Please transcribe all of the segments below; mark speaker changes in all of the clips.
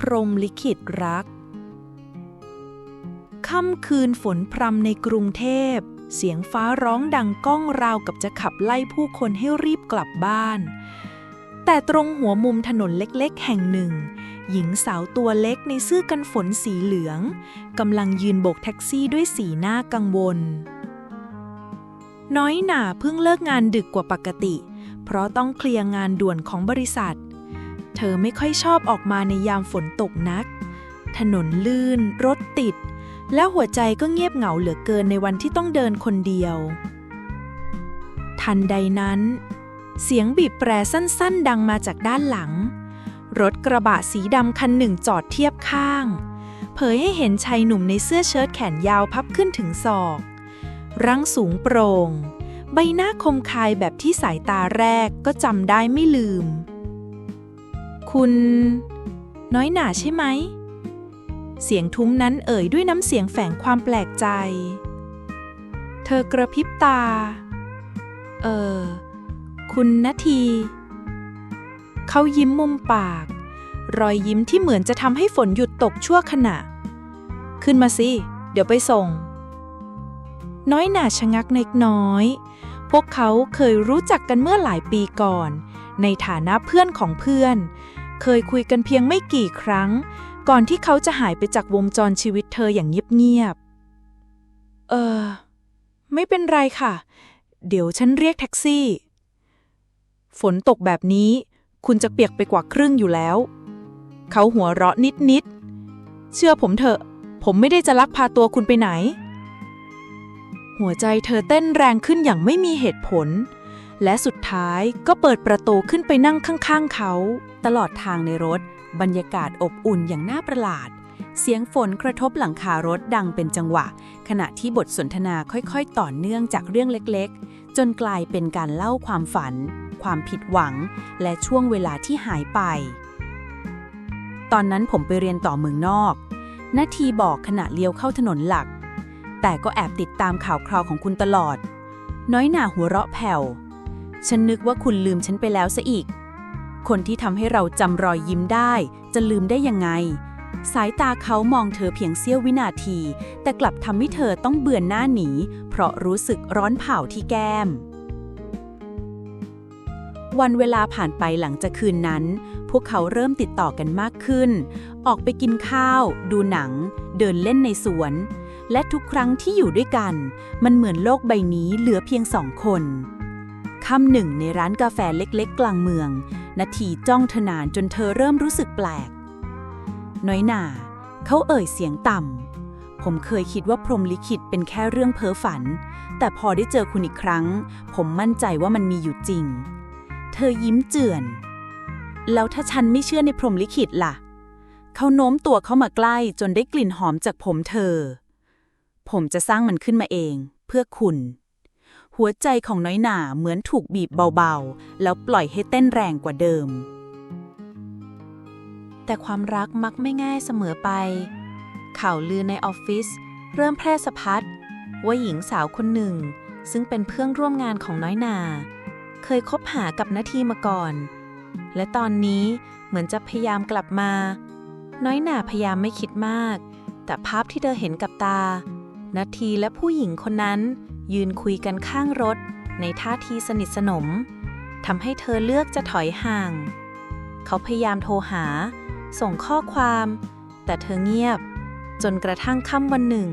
Speaker 1: พรมลิขิตรัก ค่ำคืนฝนพรำในกรุงเทพ เสียงฟ้าร้องดังก้องราวกับจะขับไล่ผู้คนให้รีบกลับบ้าน แต่ตรงหัวมุมถนนเล็กๆ แห่งหนึ่ง หญิงสาวตัวเล็กในเสื้อกันฝนสีเหลืองกำลังยืนโบกแท็กซี่ด้วยสีหน้ากังวล น้อยหน่าเพิ่งเลิกงานดึกกว่าปกติ เพราะต้องเคลียร์งานด่วนของบริษัท เธอไม่ค่อยชอบออกมาในยามฝนตกนัก ถนนลื่น รถติด และหัวใจก็เงียบเหงาเหลือเกินในวันที่ต้องเดินคนเดียว ทันใดนั้น เสียงบีบแปรสั้นๆ ดังมาจากด้านหลัง รถกระบะสีดำคันหนึ่งจอดเทียบข้าง เผยให้เห็นชายหนุ่มในเสื้อเชิ้ตแขนยาวพับขึ้นถึงศอกร่างสูงโปร่งใบหน้าคมคายแบบที่สายตาแรกก็จำได้ไม่ลืม คุณ น้อยหนาใช่ไหม เสียงทุ้มนั้นเอ่ยด้วยน้ำเสียงแฝงความแปลกใจ เธอกระพริบตา เออ คุณนาที เขายิ้มมุมปาก รอยยิ้มที่เหมือนจะทำให้ฝนหยุดตกชั่วขณะ ขึ้นมาสิ เดี๋ยวไปส่ง น้อยหน่าชะงักเล็กน้อยพวกเขาเคยรู้จักกันเมื่อหลายปีก่อน ในฐานะเพื่อนของเพื่อน เคยคุยกันเพียงไม่กี่ครั้ง ก่อนที่เขาจะหายไปจากวงจรชีวิตเธออย่างเงียบๆ เออ ไม่เป็นไรค่ะ เดี๋ยวฉันเรียกแท็กซี่ ฝนตกแบบนี้ คุณจะเปียกไปกว่าครึ่งอยู่แล้ว เขาหัวเราะนิดๆ เชื่อผมเถอะ ผมไม่ได้จะลักพาตัวคุณไปไหน หัวใจเธอเต้นแรงขึ้นอย่างไม่มีเหตุผล และสุดท้ายก็เปิดประตูขึ้นไปนั่งข้างๆเขา
Speaker 2: ตลอดทางในรถ บรรยากาศอบอุ่นอย่างน่าประหลาด เสียงฝนกระทบหลังคารถดังเป็นจังหวะ ขณะที่บทสนทนาค่อยๆ ต่อเนื่องจากเรื่องเล็กๆ จนกลายเป็นการเล่าความฝัน ความผิดหวัง และช่วงเวลาที่หายไป ตอนนั้นผมไปเรียนต่อเมืองนอกนาทีบอกขณะเลี้ยวเข้าถนนหลัก แต่ก็แอบติดตามข่าวคราวของคุณตลอด น้อยหน่าหัวเราะแผ่ว ฉันนึกว่าคุณลืมฉันไปแล้วซะอีก คนที่ทำให้เราจำรอยยิ้มได้ จะลืมได้ยังไง สายตาเขามองเธอเพียงเสี้ยววินาที แต่กลับทำให้เธอต้องเบือนหน้าหนี เพราะรู้สึกร้อนเผาที่แก้ม วันเวลาผ่านไปหลังจากคืนนั้น พวกเขาเริ่มติดต่อกันมากขึ้น ออกไปกินข้าว ดูหนัง เดินเล่นในสวน และทุกครั้งที่อยู่ด้วยกัน มันเหมือนโลกใบนี้เหลือเพียงสองคน ค่ำหนึ่งในร้านกาแฟเล็กๆ กลางเมือง นาทีจ้องเธอนานจนเธอเริ่มรู้สึกแปลก น้อยหน่าเขาเอ่ยเสียงต่ำ ผมเคยคิดว่าพรหมลิขิตเป็นแค่เรื่องเพ้อฝัน แต่พอได้เจอคุณอีกครั้ง ผมมั่นใจว่ามันมีอยู่จริง เธอยิ้มเจือน แล้วถ้าฉันไม่เชื่อในพรหมลิขิตล่ะ เขาโน้มตัวเข้ามาใกล้จนได้กลิ่นหอมจากผมเธอ ผมจะสร้างมันขึ้นมาเอง เพื่อคุณ หัวใจของน้อยหน่าเหมือนถูกบีบเบาๆ แล้วปล่อยให้เต้นแรงกว่าเดิม
Speaker 1: แต่ความรักมักไม่ง่ายเสมอไป ข่าวลือในออฟฟิศเริ่มแพร่สะพัดว่าหญิงสาวคนหนึ่ง ซึ่งเป็นเพื่อนร่วมงานของน้อยนา เคยคบหากับนาทีมาก่อน และตอนนี้เหมือนจะพยายามกลับมา น้อยหนาพยายามไม่คิดมาก แต่ภาพที่เธอเห็นกับตา นาทีและผู้หญิงคนนั้น ยืนคุยกันข้างรถ ในท่าทีสนิทสนมทำให้เธอเลือกจะถอยห่าง เขาพยายามโทรหา ส่งข้อความ แต่เธอเงียบ จนกระทั่งค่ำวันหนึ่ง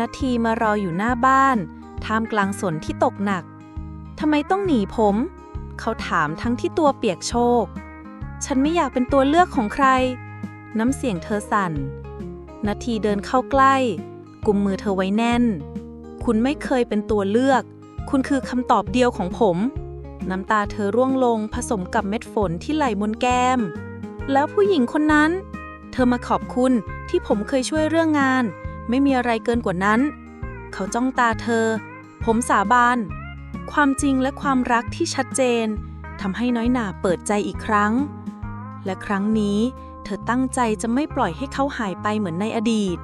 Speaker 1: นาทีมารออยู่หน้าบ้าน ท่ามกลางฝนที่ตกหนักทำไมต้องหนีผม เขาถามทั้งที่ตัวเปียกโชก ฉันไม่อยากเป็นตัวเลือกของใคร น้ำเสียงเธอสั่น นาทีเดินเข้าใกล้ กุมมือเธอไว้แน่น คุณไม่เคยเป็นตัวเลือก คุณคือคำตอบเดียวของผม น้ำตาเธอร่วงลงผสมกับเม็ดฝนที่ไหลบนแก้ม แล้วผู้หญิงคนนั้น เธอมาขอบคุณที่ผมเคยช่วยเรื่องงาน ไม่มีอะไรเกินกว่านั้น เขาจ้องตาเธอ ผมสาบาน ความจริงและความรักที่ชัดเจนทำให้น้อยหนาเปิดใจอีกครั้ง และครั้งนี้เธอตั้งใจจะไม่ปล่อยให้เขาหายไปเหมือนในอดีต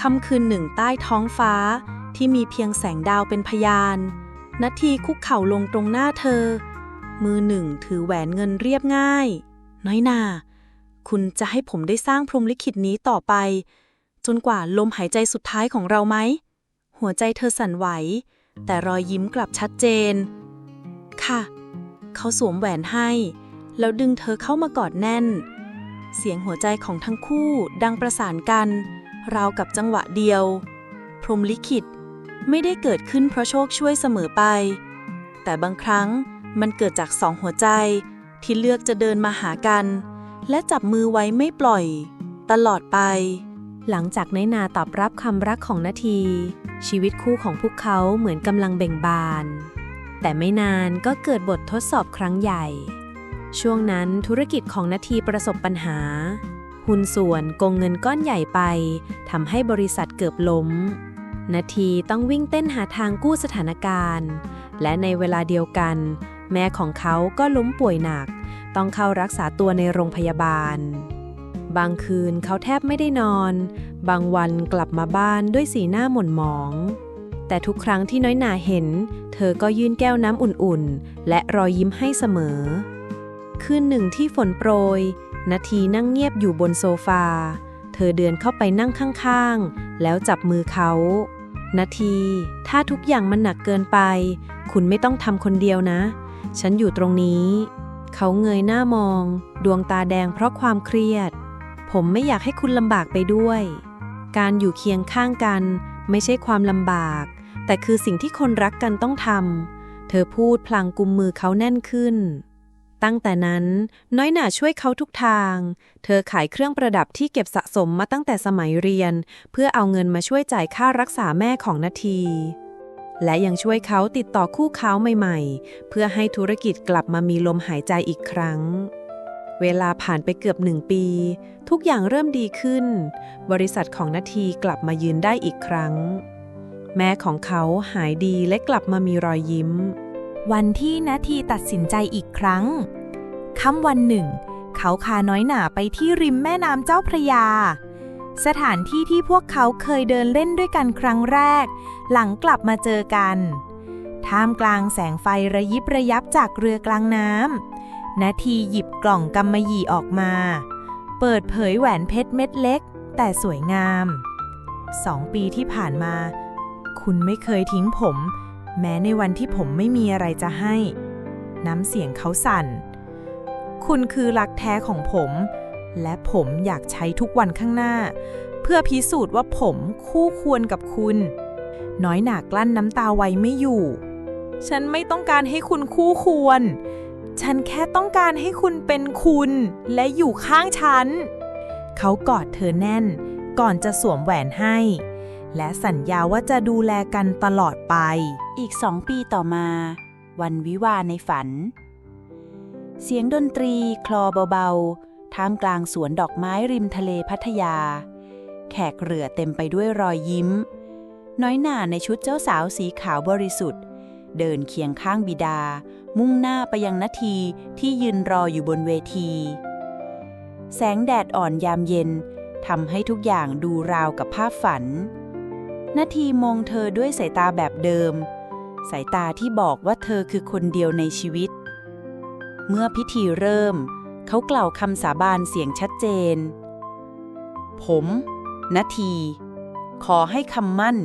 Speaker 1: ค่ำคืนหนึ่งใต้ท้องฟ้า ที่มีเพียงแสงดาวเป็นพยานนาทีคุกเข่าลงตรงหน้าเธอ มือหนึ่งถือแหวนเงินเรียบง่าย น้อยนา คุณจะให้ผมได้สร้างพรมลิขิตนี้ต่อไป จนกว่าลมหายใจสุดท้ายของเราไหม หัวใจเธอสั่นไหว แต่รอยยิ้มกลับชัดเจน ค่ะ เขาสวมแหวนให้ แล้วดึงเธอเข้ามากอดแน่น เสียงหัวใจของทั้งคู่ดังประสานกัน ราวกับจังหวะเดียว พรมลิขิต ไม่ได้เกิดขึ้นเพราะโชคช่วยเสมอไป แต่บางครั้งมันเกิดจากสองหัวใจ ที่เลือกจะเดินมาหากัน และจับมือไว้ไม่ปล่อย ตลอดไป หลังจากน้อยนาตอบรับคำรักของนาที ชีวิตคู่ของพวกเขาเหมือนกำลังเบ่งบาน แต่ไม่นานก็เกิดบททดสอบครั้งใหญ่ ช่วงนั้นธุรกิจของนาทีประสบปัญหา หุ้นส่วนโกงเงินก้อนใหญ่ไปทำให้บริษัทเกือบล้ม นาทีต้องวิ่งเต้นหาทางกู้สถานการณ์ และในเวลาเดียวกัน แม่ของเขาก็ล้มป่วยหนัก ต้องเข้ารักษาตัวในโรงพยาบาล บางคืนเขาแทบไม่ได้นอน บางวันกลับมาบ้านด้วยสีหน้าหม่นหมอง แต่ทุกครั้งที่น้อยหนาเห็น เธอก็ยื่นแก้วน้ำอุ่นๆ และรอยยิ้มให้เสมอ คืนหนึ่งที่ฝนโปรยนาทีนั่งเงียบอยู่บนโซฟา อเดินเข้าไปนั่งข้างๆ แล้วจับมือเขานาที ถ้าทุกอย่างมันหนักเกินไป คุณไม่ต้องทำคนเดียวนะ ฉันอยู่ตรงนี้ เขาเงยหน้ามอง ดวงตาแดงเพราะความเครียด ผมไม่อยากให้คุณลำบากไปด้วย การอยู่เคียงข้างกัน ไม่ใช่ความลำบาก แต่คือสิ่งที่คนรักกันต้องทำ เธอพูดพลางกุมมือเขาแน่นขึ้น ตั้งแต่นั้น น้อยหน่าช่วยเขาทุกทาง เธอขายเครื่องประดับที่เก็บสะสมมาตั้งแต่สมัยเรียน เพื่อเอาเงินมาช่วยจ่ายค่ารักษาแม่ของนาที และยังช่วยเขาติดต่อคู่ค้าใหม่ๆ เพื่อให้ธุรกิจกลับมามีลมหายใจอีกครั้ง เวลาผ่านไปเกือบหนึ่งปี ทุกอย่างเริ่มดีขึ้น บริษัทของนาทีกลับมายืนได้อีกครั้ง แม่ของเขาหายดีและกลับมามีรอยยิ้ม
Speaker 3: วันที่นาทีตัดสินใจอีกครั้งค่ำวันหนึ่ง เขาพาน้อยหนาไปที่ริมแม่น้ำเจ้าพระยา สถานที่ที่พวกเขาเคยเดินเล่นด้วยกันครั้งแรก หลังกลับมาเจอกัน ท่ามกลางแสงไฟระยิบระยับจากเรือกลางน้ำนาทีหยิบกล่องกำมะหยี่ออกมา เปิดเผยแหวนเพชรเม็ดเล็ก แต่สวยงามสองปีที่ผ่านมา คุณไม่เคยทิ้งผม แม้ในวันที่ผมไม่มีอะไรจะให้ น้ำเสียงเขาสั่น คุณคือรักแท้ของผม และผมอยากใช้ทุกวันข้างหน้า เพื่อพิสูจน์ว่าผมคู่ควรกับคุณ น้อยหนากลั้นน้ำตาไว้ไม่อยู่ ฉันไม่ต้องการให้คุณคู่ควร ฉันแค่ต้องการให้คุณเป็นคุณและอยู่ข้างฉัน เขากอดเธอแน่น ก่อนจะสวมแหวนให้ และสัญญาว่าจะดูแลกันตลอดไป
Speaker 1: อีกสองปีต่อมา วันวิวาในฝัน เสียงดนตรีคลอเบาๆ ท่ามกลางสวนดอกไม้ริมทะเลพัทยา แขกเรือเต็มไปด้วยรอยยิ้ม น้อยหน่าในชุดเจ้าสาวสีขาวบริสุทธิ์ เดินเคียงข้างบิดา มุ่งหน้าไปยังนาทีที่ยืนรออยู่บนเวที แสงแดดอ่อนยามเย็นทำให้ทุกอย่างดูราวกับภาพฝัน นาทีมองเธอด้วยสายตาแบบเดิม สายตาที่บอกว่าเธอคือคนเดียวในชีวิต เมื่อพิธีเริ่ม เขากล่าวคำสาบานเสียงชัดเจน ผมนาที ขอให้คำมั่น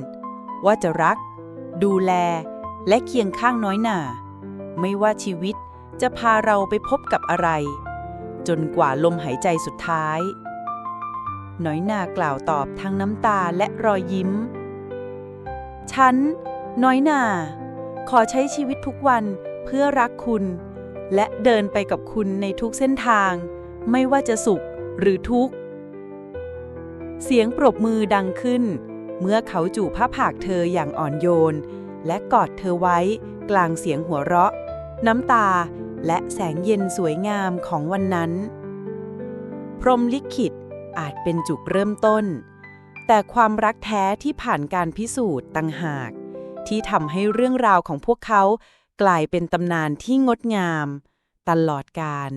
Speaker 1: ว่าจะรัก ดูแล และเคียงข้างน้อยหน่า ไม่ว่าชีวิตจะพาเราไปพบกับอะไร จนกว่าลมหายใจสุดท้าย น้อยหน่ากล่าวตอบทั้งน้ำตาและรอยยิ้ม ฉัน น้อยหน่า ขอใช้ชีวิตทุกวันเพื่อรักคุณ และเดินไปกับคุณในทุกเส้นทาง ไม่ว่าจะสุขหรือทุกข์ เสียงปรบมือดังขึ้น เมื่อเขาจูบผ้าผากเธออย่างอ่อนโยน และกอดเธอไว้กลางเสียงหัวเราะ น้ำตาและแสงเย็นสวยงามของวันนั้น พรหมลิขิตอาจเป็นจุดเริ่มต้น แต่ความรักแท้ที่ผ่านการพิสูจน์ต่างหาก ที่ทำให้เรื่องราวของพวกเขากลายเป็นตำนานที่งดงาม ตลอดกาล